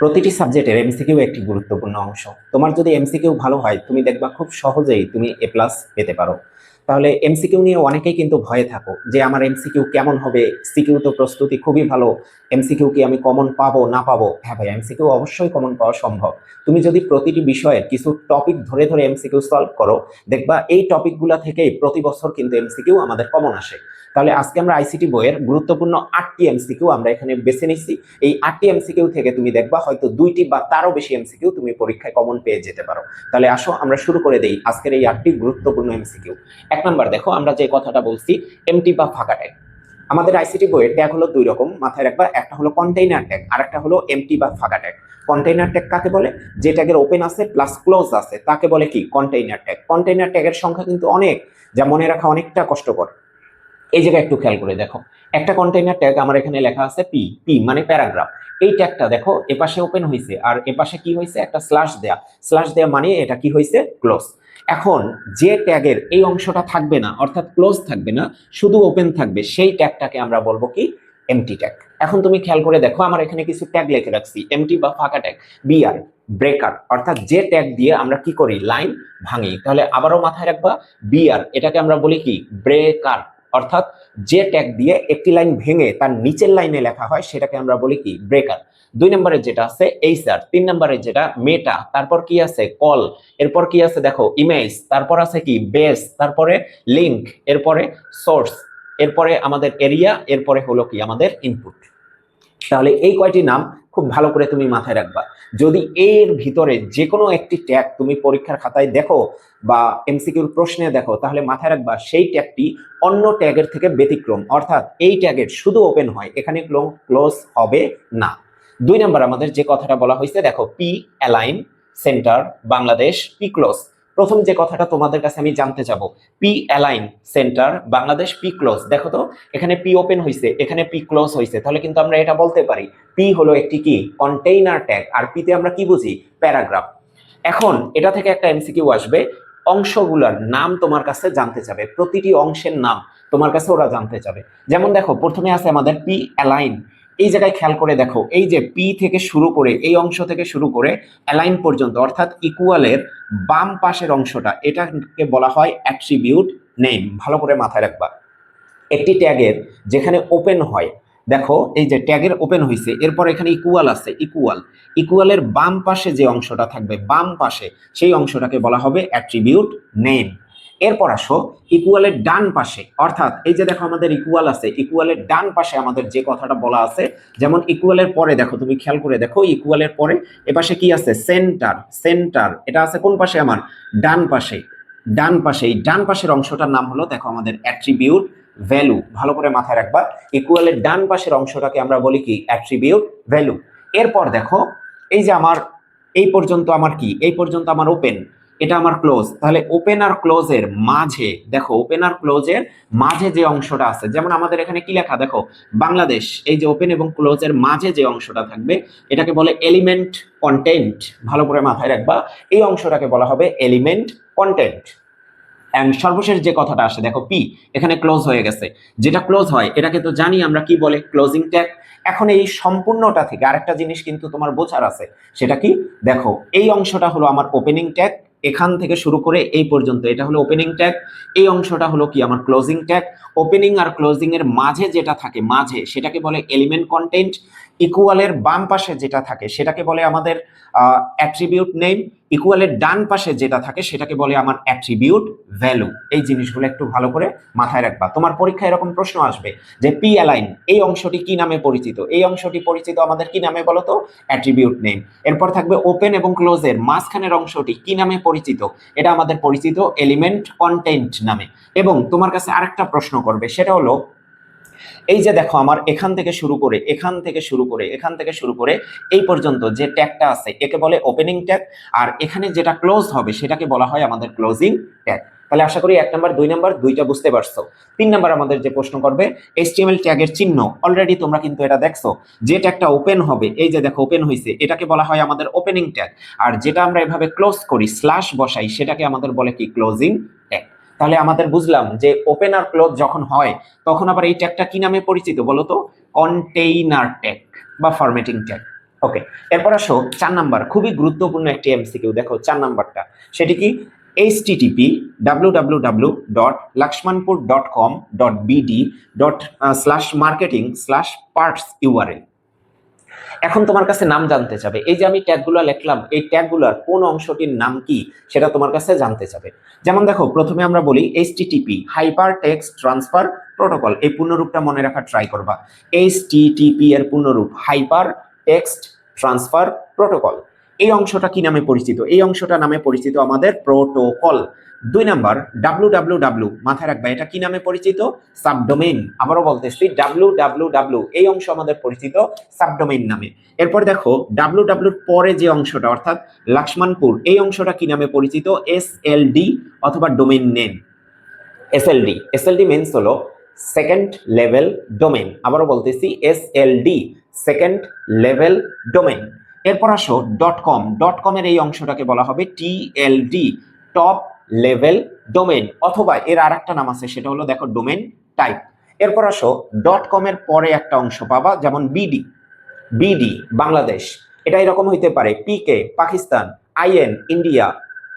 প্রতিটি সাবজেক্টের এমসিকিউ একটি গুরুত্বপূর্ণ অংশ। তোমার যদি এমসিকিউ ভালো হয়, তুমি দেখবা খুব সহজেই তুমি এ প্লাস পেতে পারো। তাহলে এমসিকিউ নিয়ে অনেকেই কিন্তু ভয়ে থাকো যে আমার এমসিকিউ কেমন হবে সিকিউ তো প্রস্তুতি খুবই ভালো এমসিকিউ কি আমি কমন পাবো না পাবো হ্যাঁ ভাই এমসিকিউ অবশ্যই কমন পাওয়া সম্ভব তুমি যদি প্রতিটি বিষয়ের কিছু টপিক ধরে ধরে এমসিকিউ সলভ করো দেখবা এই টপিকগুলো থেকেই প্রতি বছর কিন্তু এমসিকিউ আমাদের কমন আসে তাহলে আজকে আমরা আইসিটি বইয়ের গুরুত্বপূর্ণ আটটি এমসিকিউ আমরা এখানে বেছে নিচ্ছি এই আটটি এমসিকিউ থেকে তুমি দেখবা হয়তো দুইটি বা তারও বেশি এমসিকিউ তুমি পরীক্ষায় কমন পেয়ে যেতে পারো তাহলে আসো আমরা শুরু করে দেই আজকের এই আটটি গুরুত্বপূর্ণ এমসিকিউ এক নাম্বার দেখো, আমরা যে কথাটা বলছি এমটি বা ফাঁকা ট্যাগ আমাদের আইসিটি বইয়ের ট্যাগ হলো দুই রকম, মাথায় রাখবা, একটা হলো কন্টেইনার ট্যাগ আর একটা হলো এমটি বা ফাঁকা ট্যাগ কন্টেইনার ট্যাগ কাকে বলে? যে ট্যাগের ওপেন আছে প্লাস ক্লোজ আছে, তাকে বলে কি? কন্টেইনার ট্যাগ কন্টেইনার ট্যাগের সংখ্যা কিন্তু অনেক, যা মনে রাখা অনেকটা কষ্টকর। এই জায়গায় একটু খেয়াল করে দেখো। একটা কন্টেইনার ট্যাগ আমার এখানে লেখা আছে পি পি মানে প্যারাগ্রাফ এই ট্যাগটা দেখো, এপাশে ওপেন হয়েছে আর এপাশে কি হয়েছে একটা স্ল্যাশ দেয়া। স্ল্যাশ দেয়া মানে এটা কি হয়েছে ক্লোজ এখন যে ট্যাগের এই অংশটা থাকবে না, অর্থাৎ ক্লোজ থাকবে না, শুধু ওপেন থাকবে, সেই ট্যাগটাকে আমরা বলব কি? এমটি ট্যাগ এখন তুমি খেয়াল করে দেখো, আমার এখানে কিছু ট্যাগ লিখে রাখছি। এমটি বা ফাঁকা ট্যাগ বিআর ব্রেকার অর্থাৎ যে ট্যাগ দিয়ে আমরা কি করি? লাইন ভাঙি। তাহলে আবারও মাথায় রাখবা বিআর এটাকে আমরা বলি কি? ব্রেকার অর্থাৎ যে ট্যাগ দিয়ে একটি লাইন ভেঙে তার নিচের লাইনে লেখা হয়, সেটাকে আমরা বলি কি? ব্রেকার দুই নম্বরে যেটা আছে এইচআর তিন নম্বরে যেটা মেটা তারপর কি আছে? কল এরপর কি আছে? দেখো ইমেজ তারপর আছে কি? বেস তারপরে লিঙ্ক এরপরে সোর্স এরপরে আমাদের এরিয়া এরপরে হলো কি? আমাদের ইনপুট তাহলে এই কয়টি নাম খুব ভালো করে তুমি মাথায় রাখবা। যদি এর ভিতরে যে কোনো একটি ট্যাগ তুমি পরীক্ষার খাতায় দেখো বা এমসিকিউর প্রশ্নে দেখো, তাহলে মাথায় রাখবা সেই ট্যাগটি অন্য ট্যাগের থেকে ব্যতিক্রম। অর্থাৎ এই ট্যাগের শুধু ওপেন হয়, এখানে ক্লোজ হবে না। দুই নাম্বার আমাদের যে কথাটা বলা হয়েছে, দেখো, P align center, Bangladesh, P close. প্রথম যে কথাটা তোমাদের কাছে আমি জানতে চাবো P align center Bangladesh P close দেখো তো, এখানে পি ওপেন হয়েছে এখানে পি ক্লোজ হয়েছে তাহলে কিন্তু আমরা এটা বলতে পারি। পি হলো একটি কি? কন্টেইনার ট্যাগ আর পিতে আমরা কি বুঝি? প্যারাগ্রাফ এখন এটা থেকে একটা এমসিকিউ আসবে। অংশগুলোর নাম তোমার কাছে জানতে চাবে। প্রতিটি অংশের নাম তোমার কাছে ওরা জানতে চাবে। যেমন দেখো, প্রথমে আছে আমাদের পি অ্যালাইন এই জায়গায় খেয়াল করে দেখো, এই যে পি থেকে শুরু করে, এই অংশ থেকে শুরু করে অ্যালাইন পর্যন্ত, অর্থাৎ ইকুয়ালের বাম পাশের অংশটা, এটাকে বলা হয় অ্যাট্রিবিউট নেম ভালো করে মাথায় রাখবা। একটি ট্যাগের যেখানে ওপেন হয়, দেখো এই যে ট্যাগের ওপেন হয়েছে এরপর এখানে ইকুয়াল আছে ইকুয়াল ইকুয়ালের বাম পাশে যে অংশটা থাকবে, বাম পাশে, সেই অংশটাকে বলা হবে অ্যাট্রিবিউট নেম এরপর আসো ইকুয়ালের ডান পাশে। অর্থাৎ এই যে দেখো আমাদের ইকুয়াল আছে ইকুয়ালের ডান পাশে আমাদের যে কথাটা বলা আছে, যেমন ইকুয়ালের পরে দেখো, তুমি খেয়াল করে দেখো ইকুয়ালের পরে এপাশে কি আছে? সেন্টার সেন্টার এটা আছে কোন পাশে আমার? ডান পাশে। ডান পাশে, এই ডান পাশের অংশটার নাম হলো দেখো আমাদের অ্যাট্রিবিউট ভ্যালু ভালো করে মাথায় রাখবা ইকুয়ালের ডান পাশের অংশটাকে আমরা বলি কি? অ্যাট্রিবিউট ভ্যালু এরপর দেখো, এই যে আমার, এই পর্যন্ত আমার কি? এই পর্যন্ত আমার ওপেন এটা আমার ক্লোজ তাহলে ওপেন আর ক্লোজের মাঝে, দেখো ওপেন আর ক্লোজের মাঝে যে অংশটা আছে, যেমন আমাদের এখানে কি লেখা? দেখো, বাংলাদেশ, এই যে ওপেন এবং ক্লোজের মাঝে যে অংশটা থাকবে, এটাকে বলে এলিমেন্ট কন্টেন্ট ভালো করে মাথায় রাখবা, এই অংশটাকে বলা হবে এলিমেন্ট কন্টেন্ট অ্যান্ড সর্বশেষ যে কথাটা আসে, দেখো পি এখানে ক্লোজ হয়ে গেছে। যেটা ক্লোজ হয়, এটাকে তো জানি আমরা কি বলে ক্লোজিং ট্যাগ এখন এই সম্পূর্ণটা থেকে আরেকটা জিনিস কিন্তু তোমার বোঝার আছে, সেটা কি? দেখো, এই অংশটা হলো আমার ওপেনিং ট্যাগ এখান থেকে শুরু করে এই পর্যন্ত। এটা হলো ওপেনিং ট্যাগ এই অংশটা হলো কি? আমার ক্লোজিং ট্যাগ ওপেনিং আর ক্লোজিং এর মাঝে যেটা থাকে, মাঝে, সেটাকে বলে এলিমেন্ট কন্টেন্ট ইকুয়ালের বাম পাশে যেটা থাকে, সেটাকে বলে আমাদের অ্যাট্রিবিউট নেম ইকুয়ালের ডান পাশে যেটা থাকে, সেটাকে বলে আমার অ্যাট্রিবিউট ভ্যালু এই জিনিসগুলো একটু ভালো করে মাথায় রাখবা। তোমার পরীক্ষায় এরকম প্রশ্ন আসবে যে পি অ্যালাইন এই অংশটি কি নামে পরিচিত? এই অংশটি পরিচিত আমাদের কি নামে বলো তো? অ্যাট্রিবিউট নেম এরপর থাকবে ওপেন এবং ক্লোজের মাঝখানের অংশটি কি নামে পরিচিত? এটা আমাদের পরিচিত এলিমেন্ট কন্টেন্ট নামে। এবং তোমার কাছে আরেকটা প্রশ্ন করবে, সেটা হলো এই যে দেখো, আমার এখান থেকে শুরু করে, এখান থেকে শুরু করে, এখান থেকে শুরু করে, এই পর্যন্ত যে ট্যাগটা আছে, একে বলে ওপেনিং ট্যাগ আর এখানে যেটা ক্লোজ হবে, সেটাকে বলা হয় আমাদের ক্লোজিং ট্যাগ তাহলে আশা করি এক নাম্বার, দুই নাম্বার, দুইটা বুঝতে পারছ। তিন নাম্বার আমাদের যে প্রশ্ন করবে এইচটিএমএল ট্যাগের চিহ্ন অলরেডি তোমরা কিন্তু এটা দেখছ, যে ট্যাগটা ওপেন হবে, এই যে দেখো ওপেন হয়েছে এটাকে বলা হয় আমাদের ওপেনিং ট্যাগ আর যেটা আমরা এভাবে ক্লোজ করি স্ল্যাশ বসাই, সেটাকে আমাদের বলে কি? ক্লোজিং ট্যাগ তাহলে আমাদের বুঝলাম যে ওপেন আর ক্লোজ যখন হয়, তখন আবার এই ট্যাগটা কি নামে পরিচিত বলো তো? কন্টেইনার ট্যাগ বা ফরম্যাটিং ট্যাগ ওকে এরপর আসো চার নাম্বার, খুবই গুরুত্বপূর্ণ একটি এমসিকিউ দেখো চার নাম্বারটা। সেটি কি? H TTP W W W dot Lakshmanpur dot com dot BD dot slash marketing slash parts URL এখন তোমার কাছে নাম জানতে চাবে। এই যে আমি ট্যাগগুলো লিখলাম, এই ট্যাগগুলোর কোন অংশটির নাম কি সেটা তোমার কাছে জানতে চাবে। যেমন দেখো, প্রথমে আমরা বলি HTTP hyper text transfer protocol এই পূর্ণরূপটা মনে রাখার ট্রাই করবা। এইচটিটিপি এর পূর্ণরূপ হাইপার টেক্সট ট্রান্সফার প্রোটোকল এই অংশটা কি নামে পরিচিত? এই অংশটা নামে পরিচিত আমাদের প্রোটোকল। দুই নাম্বার, ডাব্লু ডাব্লু ডাব্লু, মাথায় রাখবা, এটা কি নামে পরিচিত? সাবডোমেইন। আবারও বলতেছি, ডাব্লু ডাব্লু ডাব্লু, এই অংশ আমাদের পরিচিত সাবডোমেইন নামে। এরপর দেখো, ডাব্লু ডাব্লুর পরে যে অংশটা, অর্থাৎ লক্ষ্মণপুর এই অংশটা কি নামে পরিচিত? এস এল ডি অথবা domain name. S L D. S L D means হলো সেকেন্ড লেভেল ডোমেন আবারও বলতেছি, S L D second level domain এরপর আসো ডট কম ডট কমের এই অংশটাকে বলা হবে T L D top level domain অথবা এর আর একটা নাম আছে, সেটা হলো দেখো ডোমেন টাইপ এরপর আসো ডট কমের পরে একটা অংশ পাবা, যেমন বিডি বিডি বাংলাদেশ। এটা এরকম হইতে পারে পিকে পাকিস্তান আইএন ইন্ডিয়া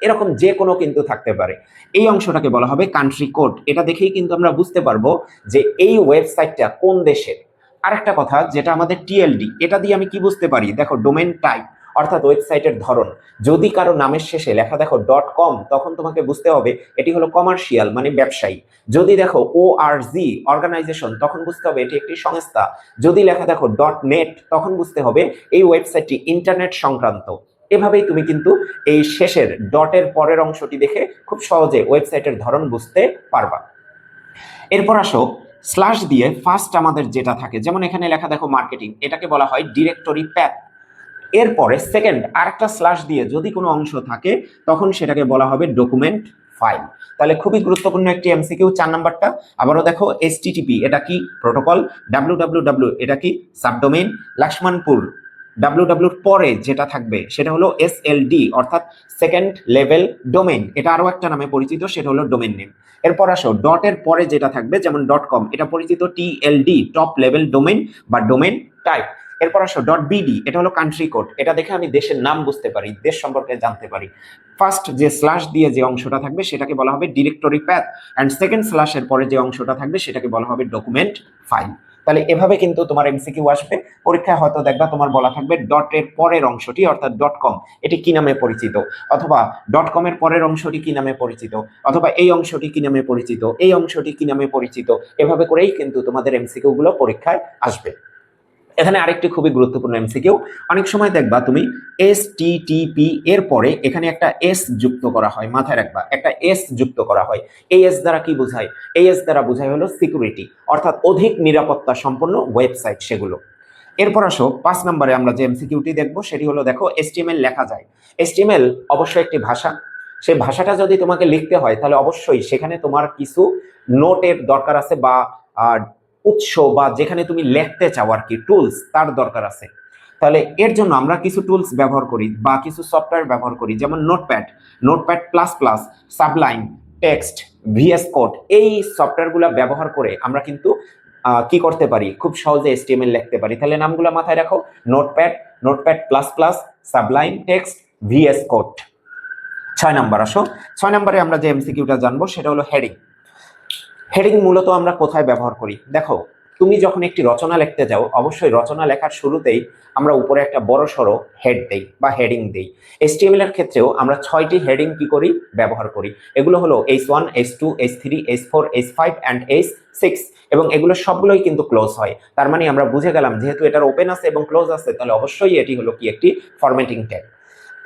এরকম যে কোনো কিন্তু থাকতে পারে। এই অংশটাকে বলা হবে কান্ট্রি কোড এটা দেখেই কিন্তু আমরা বুঝতে পারব যে এই ওয়েবসাইটটা কোন দেশের? আরেকটা কথা যেটা আমাদের টিএলডি এটা দিয়ে আমি কি বুঝতে পারি? দেখো ডোমেন টাইপ অর্থাৎ ওয়েবসাইটের ধরন। যদি কারও নামের শেষে লেখা দেখো ডট কম তখন তোমাকে বুঝতে হবে এটি হলো কমার্শিয়াল মানে ব্যবসায়ী। যদি দেখো ও আর জি অর্গানাইজেশন তখন বুঝতে হবে এটি একটি সংস্থা। যদি লেখা দেখো ডট নেট তখন বুঝতে হবে এই ওয়েবসাইটটি ইন্টারনেট সংক্রান্ত। এভাবেই তুমি কিন্তু এই শেষের ডটের পরের অংশটি দেখে খুব সহজে ওয়েবসাইটের ধরন বুঝতে পারবা। এরপর আসো স্ল্যাশ দিয়ে ফার্স্ট আমাদের যেটা থাকে, যেমন এখানে লেখা দেখো মার্কেটিং এটাকে বলা হয় ডিরেক্টরি প্যাথ এরপরে সেকেন্ড আরেকটা স্ল্যাশ দিয়ে যদি কোনো অংশ থাকে, তখন সেটাকে বলা হবে ডকুমেন্ট ফাইল তাহলে খুবই গুরুত্বপূর্ণ একটি এমসিকিউ চার নাম্বারটা। আবারও দেখো এসটিটিপি এটা কি প্রোটোকল ডাব্লিউ এটা কি সাবডোমেন লক্ষ্মণপুর ডাব্লিউ ডাব্লিউর পরে যেটা থাকবে, সেটা হলো এস অর্থাৎ সেকেন্ড লেভেল ডোমেন এটা আরও একটা নামে পরিচিত, সেটা হলো ডোমেন নেম এরপর আসো ডটের পরে যেটা থাকবে, যেমন ডট কম এটা পরিচিত T L D top level domain বা ডোমেন টাইপ এরপর আসো ডট বিডি এটা হলো কান্ট্রি কোড এটা দেখে আমি দেশের নাম বুঝতে পারি, দেশ সম্পর্কে জানতে পারি। ফার্স্ট যে স্ল্যাশ দিয়ে যে অংশটা থাকবে, সেটাকে বলা হবে ডিরেক্টরি প্যাথ অ্যান্ড সেকেন্ড স্ল্যাশের পরে যে অংশটা থাকবে, সেটাকে বলা হবে ডকুমেন্ট ফাইল তাহলে এভাবে কিন্তু তোমার এমসিকিউ আসবে। পরীক্ষায় হয়তো দেখবা তোমার বলা থাকবে ডটের পরের অংশটি, অর্থাৎ ডট কম এটি কি নামে পরিচিত? অথবা ডট কম এর পরের অংশটি কি নামে পরিচিত? অথবা এই অংশটি কি নামে পরিচিত? এই অংশটি কি নামে পরিচিত? এভাবে করেই কিন্তু তোমাদের এমসিকিউ গুলো পরীক্ষায় আসবে। এখানে আরেকটি খুবই গুরুত্বপূর্ণ এমসিকিউ অনেক সময় দেখবা তুমি এস টি টিপি এর পরে এখানে একটা এস যুক্ত করা হয়, মাথায় রাখবা, একটা এস যুক্ত করা হয়। এই এস দ্বারা কি বোঝায়? এই এস দ্বারা বোঝায় হলো সিকিউরিটি অর্থাৎ অধিক নিরাপত্তা সম্পন্ন ওয়েবসাইট সেগুলো। এরপর আসো, পাঁচ নম্বরে আমরা যে এমসিকিউটি দেখব, সেটি হলো দেখো এসটিএমএল লেখা যায়। এসটিএমএল অবশ্যই একটি ভাষা। সেই ভাষাটা যদি তোমাকে লিখতে হয়, তাহলে অবশ্যই সেখানে তোমার কিছু নোটের দরকার আছে বা উৎস বা যেখানে তুমি লিখতে চাও আর কি টুলস তার দরকার আছে। তাহলে এর জন্য আমরা কিছু টুলস ব্যবহার করি বা কিছু সফটওয়্যার ব্যবহার করি, যেমন Notepad Notepad plus plus Sublime Text VS Code এই সফটওয়্যারগুলো ব্যবহার করে আমরা কিন্তু কি করতে পারি? খুব সহজে এসটিএমএল লিখতে পারি। তাহলে নামগুলো মাথায় রাখো Notepad Notepad plus plus Sublime Text VS Code ছয় নাম্বার আসো। ছয় নম্বরে আমরা যে এমসিকিউটা জানব সেটা হলো হেডিং হেডিং মূলত আমরা কোথায় ব্যবহার করি? দেখো, তুমি যখন একটি রচনা লিখতে যাও, অবশ্যই রচনা লেখার শুরুতেই আমরা উপরে একটা বড় সড়ো হেড দেই বা হেডিং দেই। এসটিএমএল এর ক্ষেত্রেও আমরা ছয়টি হেডিং কি করি? ব্যবহার করি। এগুলো হলো H one H two H three H four H five and H six এবং এগুলো সবগুলোই কিন্তু ক্লোজ হয়। তার মানে আমরা বুঝে গেলাম, যেহেতু এটার ওপেন আছে এবং ক্লোজ আছে, তাহলে অবশ্যই এটি হলো কি একটি ফরম্যাটিং ট্যাগ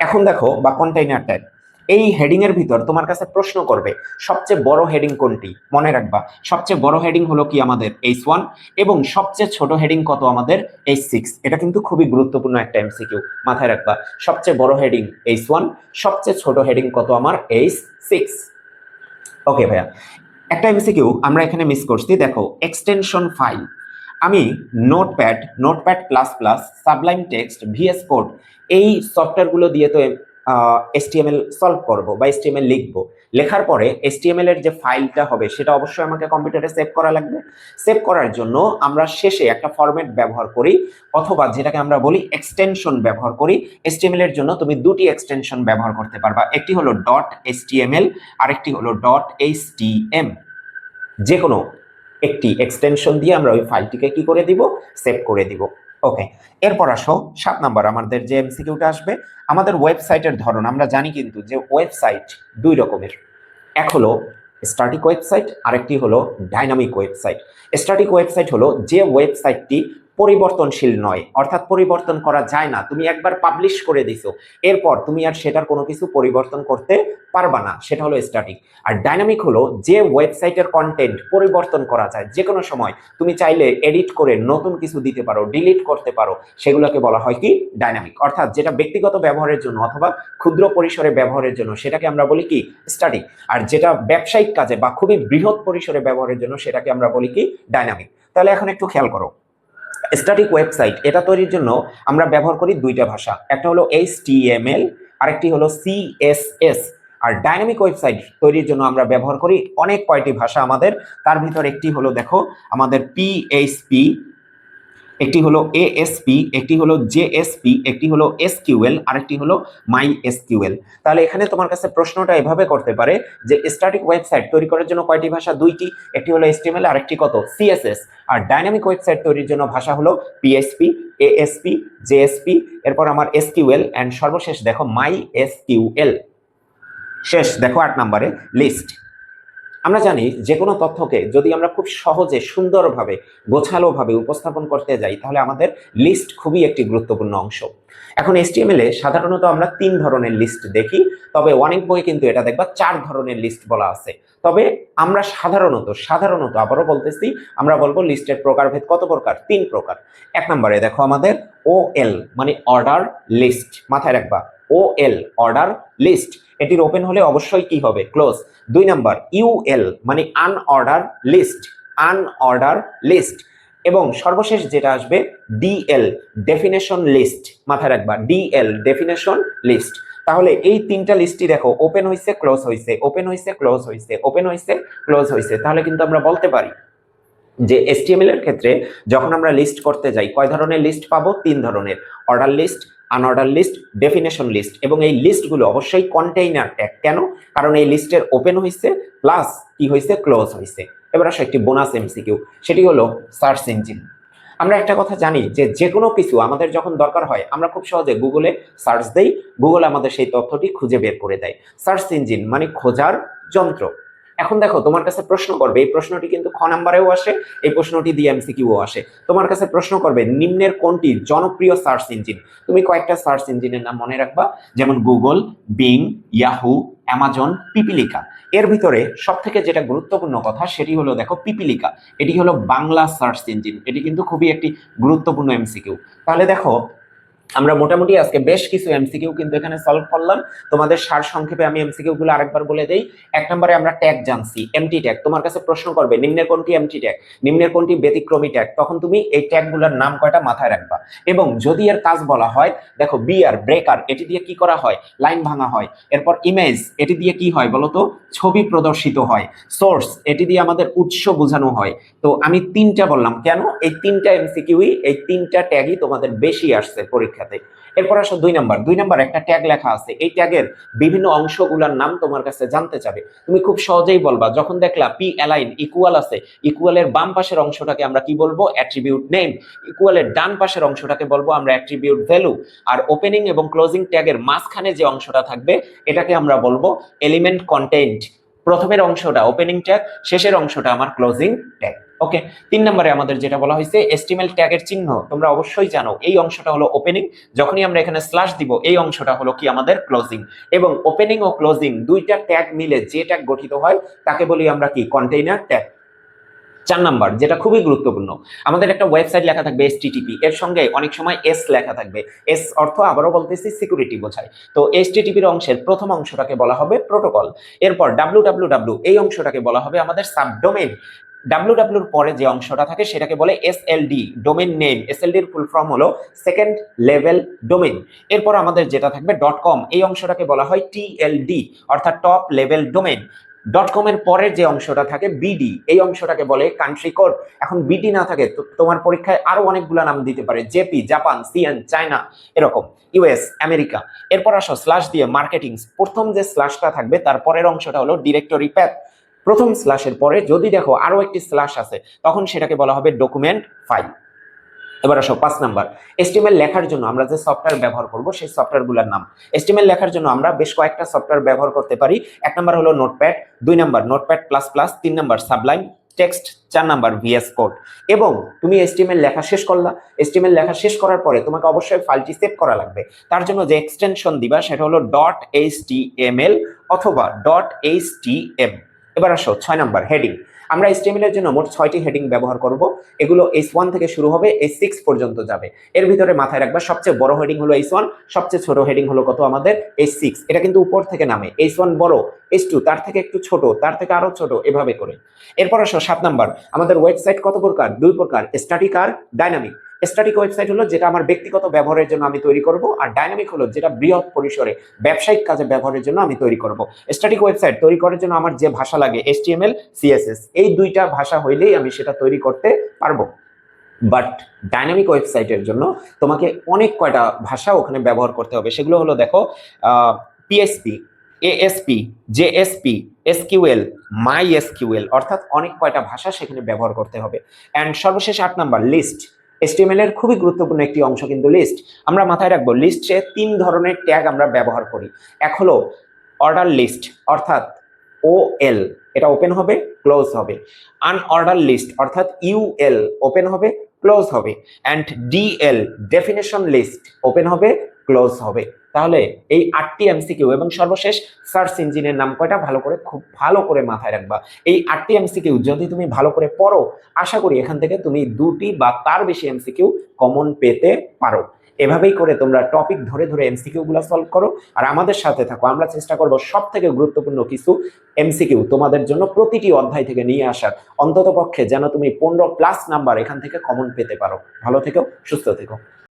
এখন দেখো, বা কন্টেইনার ট্যাগ এই হেডিং এর ভিতর তোমার কাছে প্রশ্ন করবে, সবচেয়ে বড় হেডিং কোনটি? মনে রাখবা, সবচেয়ে বড় হেডিং হলো কি আমাদের এইচ ওয়ান এবং সবচেয়ে ছোট হেডিং কত আমাদের এইচ সিক্স এটা কিন্তু খুবই গুরুত্বপূর্ণ একটা এমসিকিউ মাথায় রাখবা। সবচেয়ে বড় হেডিং এইচ ওয়ান সবচেয়ে ছোট হেডিং কত আমার এইচ সিক্স ওকে ভাইয়া। একটা এমসিকিউ আমরা এখানে মিস করছি, দেখো এক্সটেনশন ফাইল আমি Notepad Notepad plus plus Sublime Text VS Code এই সফটওয়্যারগুলো দিয়ে তো এসটিএমএল সলভ করব বা এসটিএমএল লিখব। লেখার পরে এসটিএমএল এর যে ফাইলটা হবে, সেটা অবশ্যই আমাকে কম্পিউটারে সেভ করা লাগবে। সেভ করার জন্য আমরা শেষে একটা ফরম্যাট ব্যবহার করি, অথবা যেটাকে আমরা বলি এক্সটেনশন ব্যবহার করি। এসটিএমএল এর জন্য তুমি দুটি এক্সটেনশন ব্যবহার করতে পারবা। একটি হলো ডট এসটিএমএল আরেকটি হলো ডট এইচটিএম যে কোনো একটি এক্সটেনশন দিয়ে আমরা ওই ফাইলটিকে কি করে দিব? সেভ করে দিব। ওকে এরপর আসো, সাত নাম্বার, আমাদের যে এমসিকিউটা আসবে, আমাদের ওয়েবসাইটের ধরন, আমরা জানি কিন্তু যে ওয়েবসাইট দুই রকমের। এক হলো স্ট্যাটিক ওয়েবসাইট আরেকটি হলো ডাইনামিক ওয়েবসাইট স্ট্যাটিক ওয়েবসাইট হলো যে ওয়েবসাইটটি পরিবর্তনশীল নয়, অর্থাৎ পরিবর্তন করা যায় না। তুমি একবার পাবলিশ করে দিছো, এরপর তুমি আর সেটার কোনো কিছু পরিবর্তন করতে পারবা না, সেটা হলো স্ট্যাটিক আর ডাইনামিক হলো যে ওয়েবসাইটের কন্টেন্ট পরিবর্তন করা যায় যে কোনো সময়। তুমি চাইলে এডিট করে নতুন কিছু দিতে পারো ডিলিট করতে পারো, সেগুলোকে বলা হয় কি? ডাইনামিক অর্থাৎ যেটা ব্যক্তিগত ব্যবহারের জন্য অথবা ক্ষুদ্র পরিসরে ব্যবহারের জন্য, সেটাকে আমরা বলি কি? স্ট্যাটিক আর যেটা ব্যবসায়িক কাজে বা খুবই বৃহৎ পরিসরে ব্যবহারের জন্য, সেটাকে আমরা বলি কি? ডাইনামিক তাহলে এখন একটু খেয়াল করো। স্ট্যাটিক ওয়েবসাইট এটা তৈরির জন্য আমরা ব্যবহার করি দুইটা ভাষা। একটা হলো এইচ এইচটিএমএল আরেকটি হলো সি এস এস আর ডাইনামিক ওয়েবসাইট তৈরির জন্য আমরা ব্যবহার করি অনেক কয়টি ভাষা আমাদের। তার ভিতর একটি হলো, দেখো, আমাদের পিএইচপি একটি হলো এএসপি একটি হলো জেএসপি একটি হলো এসকিউএল আরেকটি হলো মাই এসকিউএল তাহলে এখানে তোমার কাছে প্রশ্নটা এভাবে করতে পারে যে স্ট্যাটিক ওয়েবসাইট তৈরি করার জন্য কয়টি ভাষা? দুইটি। একটি হলো এসটিএমএল আরেকটি কত? সিএসএস আর ডাইনামিক ওয়েবসাইট তৈরির জন্য ভাষা হলো পিএসপি এএসপি জেএসপি এরপর আমার এসকিউএল অ্যান্ড সর্বশেষ দেখো মাই এসকিউএল শেষ, দেখো আট নম্বরে লিস্ট আমরা জানি যে কোনো তথ্যকে যদি আমরা খুব সহজে, সুন্দরভাবে, গোছালোভাবে উপস্থাপন করতে যাই, তাহলে আমাদের লিস্ট খুবই একটি গুরুত্বপূর্ণ অংশ। এখন এসটিএমএল এ সাধারণত আমরা তিন ধরনের লিস্ট দেখি, তবে অনেক বই কিন্তু এটা দেখবা চার ধরনের লিস্ট বলা আছে। তবে আমরা সাধারণত সাধারণত আবারও বলতেছি, আমরা বলব লিস্টের প্রকারভেদ কত প্রকার? তিন প্রকার। এক নম্বরে দেখো আমাদের ও এল মানে অর্ডার লিস্ট মাথায় রাখবা। ও এল অর্ডার লিস্ট এটির ওপেন হলে অবশ্যই কি হবে? ক্লোজ দুই নাম্বার ইউএল মানে আনঅর্ডার লিস্ট আনঅর্ডার লিস্ট এবং সর্বশেষ যেটা আসবে ডিএল ডেফিনেশন লিস্ট মাথায় রাখবা ডিএল ডেফিনেশন লিস্ট তাহলে এই তিনটা লিস্টই দেখো ওপেন হয়েছে ক্লোজ হয়েছে ওপেন হয়েছে ক্লোজ হয়েছে ওপেন হয়েছে ক্লোজ হয়েছে তাহলে কিন্তু আমরা বলতে পারি যে এসটিএমএল এর ক্ষেত্রে যখন আমরা লিস্ট করতে যাই, কয় ধরনের লিস্ট পাবো? তিন ধরনের। Order list unorder list definition list এবং এই লিস্টগুলো অবশ্যই কন্টেইনার ট্যাগ কেন? কারণ এই লিস্টের ওপেন হয়েছে প্লাস কি হয়েছে ক্লোজ হয়েছে এবার আসো একটি বোনাস এমসিকিউ সেটি হলো সার্চ ইঞ্জিন আমরা একটা কথা জানি যে যে কোনো কিছু আমাদের যখন দরকার হয়, আমরা খুব সহজে গুগলে সার্চ দেই। গুগল আমাদের সেই তথ্যটি খুঁজে বের করে দেয়। সার্চ ইঞ্জিন মানে খোঁজার যন্ত্র। এখন দেখো, তোমার কাছে প্রশ্ন করবে, এই প্রশ্নটি কিন্তু খ নাম্বারেও আসে, এই প্রশ্নটি দিয়ে আসে। তোমার কাছে প্রশ্ন করবে, নিম্নের কোনটি জনপ্রিয় সার্চ ইঞ্জিন? তুমি কয়েকটা সার্চ ইঞ্জিনের নাম মনে রাখবা, যেমন গুগল, বিং, ইয়াহু, অ্যামাজন, পিপিলিকা। এর ভিতরে সব থেকে যেটা গুরুত্বপূর্ণ কথা, সেটি হলো দেখো পিপিলিকা। এটি হলো বাংলা সার্চ ইঞ্জিন। এটি কিন্তু খুবই একটি গুরুত্বপূর্ণ এমসিকিউ তাহলে দেখো আমরা মোটামুটি আজকে বেশ কিছু এমসিকিউ কিন্তু এখানে সলভ করলাম। তোমাদের সার সংক্ষেপে আমি এমসিকিউ গুলো আরেকবার বলে দেই। এক নম্বরে আমরা ট্যাগ জানছি এমটি ট্যাগ তোমার কাছে প্রশ্ন করবে, নিম্নের কোনটি এমটি ট্যাগ নিম্নের কোনটি ব্যতিক্রমী ট্যাগ তখন তুমি এই ট্যাগগুলোর নাম কয়টা মাথায় রাখবা। এবং যদি এর কাজ বলা হয়, দেখো বিয়ার ব্রেকার এটি দিয়ে কি করা হয়? লাইন ভাঙা হয়। এরপর ইমেজ এটি দিয়ে কি হয় বলতো? ছবি প্রদর্শিত হয়। সোর্স এটি দিয়ে আমাদের উৎস বোঝানো হয়। তো আমি তিনটা বললাম। কেন? এই তিনটা এমসিকিউই এই তিনটা ট্যাগই তোমাদের বেশি আসছে পরীক্ষাতে। এরপর আসো দুই নাম্বার। দুই নাম্বার একটা ট্যাগ লেখা আছে। এই ট্যাগের বিভিন্ন অংশগুলোর নাম তোমার কাছে জানতে চাবে। তুমি খুব সহজেই বলবা, যখন দেখলা পি অ্যালাইন ইকুয়াল আছে ইকুয়ালের বাম পাশের অংশটাকে আমরা কি বলব? অ্যাট্রিবিউট নেম ইকুয়ালের ডান পাশের অংশটাকে বলব আমরা অ্যাট্রিবিউট ভ্যালু আর ওপেনিং এবং ক্লোজিং ট্যাগের মাঝখানে যে অংশটা থাকবে, এটাকে আমরা বলব এলিমেন্ট কন্টেন্ট প্রথমের অংশটা ওপেনিং ট্যাগ শেষের অংশটা আমার ক্লোজিং ট্যাগ ওকে তিন নম্বরে আমাদের যেটা বলা হয়েছে, এস্টিমেল ট্যাগের চিহ্ন। তোমরা অবশ্যই জানো, এই অংশটা হলো ওপেনিং যখনই আমরা এখানে স্ল্যাশ দিব, এই অংশটা হলো কি আমাদের ক্লোজিং এবং ওপেনিং ও ক্লোজিং দুইটা ট্যাগ মিলে যে ট্যাগ গঠিত হয়, তাকে বলি আমরা কি? কন্টেইনার ট্যাগ চার নাম্বার, যেটা খুবই গুরুত্বপূর্ণ, আমাদের একটা ওয়েবসাইট লেখা থাকবে এসটিটিপি এর সঙ্গে অনেক সময় এস লেখা থাকবে। এস অর্থ আবারও বলতেছি সিকিউরিটি বোঝায়। তো এসটিটিপির অংশের প্রথম অংশটাকে বলা হবে প্রোটোকল এরপর ডাব্লিউ ডাব্লিউ ডাব্লিউ এই অংশটাকে বলা হবে আমাদের সাবডোমেন ডাব্লিউ ডাব্লিউর পরে যে অংশটা থাকে সেটাকে বলে এসএলডি ডোমেন নেম এসএলডির ফুল ফর্ম হলো সেকেন্ড লেভেল ডোমেন এরপর আমাদের যেটা থাকবে ডট কম এই অংশটাকে বলা হয় টিএলডি অর্থাৎ top level domain dot com এর পরের যে অংশটা থাকে বিডি এই অংশটাকে বলে কান্ট্রি কোড এখন বিডি না থাকে, তো তোমার পরীক্ষায় আরও অনেকগুলো নাম দিতে পারে। জেপি জাপান সিএন চায়না এরকম। ইউএস আমেরিকা এরপর আসো স্ল্যাশ দিয়ে মার্কেটিং প্রথম যে স্ল্যাশটা থাকবে, তার পরের অংশটা হলো ডিরেক্টরি প্যাথ প্রথম স্ল্যাশের পরে যদি দেখো আরও একটি স্ল্যাশ আছে, তখন সেটাকে বলা হবে ডকুমেন্ট ফাইল এবার আসো, পাঁচ নাম্বার। এস্টিমেল লেখার জন্য আমরা যে সফটওয়্যার ব্যবহার করব, সেই সফটওয়্যারগুলোর নাম। এস্টিমেল লেখার জন্য আমরা বেশ কয়েকটা সফটওয়্যার ব্যবহার করতে পারি। এক নাম্বার হলো নোটপ্যাড, দুই নাম্বার নোটপ্যাড প্লাস প্লাস, তিন নাম্বার সাবলাইম টেক্সট, চার নাম্বার ভিএস কোড। এবং তুমি এস্টিমেল লেখা শেষ করলা। এস্টিমেল লেখা শেষ করার পরে তোমাকে অবশ্যই ফাইলটি সেভ করা লাগবে। তার জন্য যে এক্সটেনশন দিবা, সেটা হলো ডট এইচ অথবা ডট এইচ এবার আসো, ছয় নাম্বার হেডিং আমরা এর জন্য মোট ছয়টি হেডিং ব্যবহার করব। এগুলো এস ওয়ান থেকে শুরু হবে এস সিক্স পর্যন্ত যাবে। এর ভিতরে মাথায় রাখবা, সবচেয়ে বড় হেডিং হলো এস ওয়ান সবচেয়ে ছোট হেডিং হলো কত আমাদের এস সিক্স এটা কিন্তু উপর থেকে নামে এইচ ওয়ান বড় এস টু তার থেকে একটু ছোট, তার থেকে আরও ছোট, এভাবে করে। এরপর আসো, সাত নাম্বার, আমাদের ওয়েবসাইট কত প্রকার? দুই প্রকার স্ট্যাটিক আর ডাইনামিক স্ট্যাটিক ওয়েবসাইট হলো যেটা আমার ব্যক্তিগত ব্যবহারের জন্য আমি তৈরি করব, আর ডাইনামিক হলো যেটা বৃহৎ পরিসরে ব্যবসায়িক কাজে ব্যবহারের জন্য আমি তৈরি করব। স্ট্যাটিক ওয়েবসাইট তৈরি করার জন্য আমার যে ভাষা লাগে HTML সিএসএস এই দুইটা ভাষা হইলেই আমি সেটা তৈরি করতে পারব। বাট ডাইনামিক ওয়েবসাইটের জন্য তোমাকে অনেক কয়টা ভাষা ওখানে ব্যবহার করতে হবে। সেগুলো হলো দেখো PSP ASP JSP SQL MySQL অর্থাৎ অনেক কয়টা ভাষা সেখানে ব্যবহার করতে হবে। অ্যান্ড সর্বশেষ আট নাম্বার লিস্ট HTML এর খুবই গুরুত্বপূর্ণ একটি অংশ কিন্তু লিস্ট আমরা মাথায় রাখব লিস্টে তিন ধরনের ট্যাগ আমরা ব্যবহার করি। এক হলো অর্ডার লিস্ট অর্থাৎ ও এল এটা ওপেন হবে ক্লোজ হবে। আনঅর্ডার লিস্ট অর্থাৎ ইউএল ওপেন হবে ক্লোজ হবে। And DL definition list open হবে ক্লোজ হবে। তাহলে এই আটটি এমসিকিউ এবং সর্বশেষ সার্চ ইঞ্জিনের নাম কয়টা? ভালো করে, খুব ভালো করে মাথায় রাখবা। এই আটটি এমসিকিউ যদি তুমি ভালো করে পড়ো, আশা করি এখান থেকে তুমি দুটি বা তার বেশি এমসিকিউ কমন পেতে পারো। এভাবেই করে তোমরা টপিক ধরে ধরে এমসিকিউ গুলো সলভ করো। আর আমাদের সাথে থাকো, আমরা চেষ্টা করব সব থেকে গুরুত্বপূর্ণ কিছু এমসিকিউ তোমাদের জন্য প্রতিটি অধ্যায় থেকে নিয়ে আসার। অন্তত পক্ষে যেন তুমি পনেরো প্লাস নাম্বার এখান থেকে কমন পেতে পারো। ভালো থেকো, সুস্থ থেকো।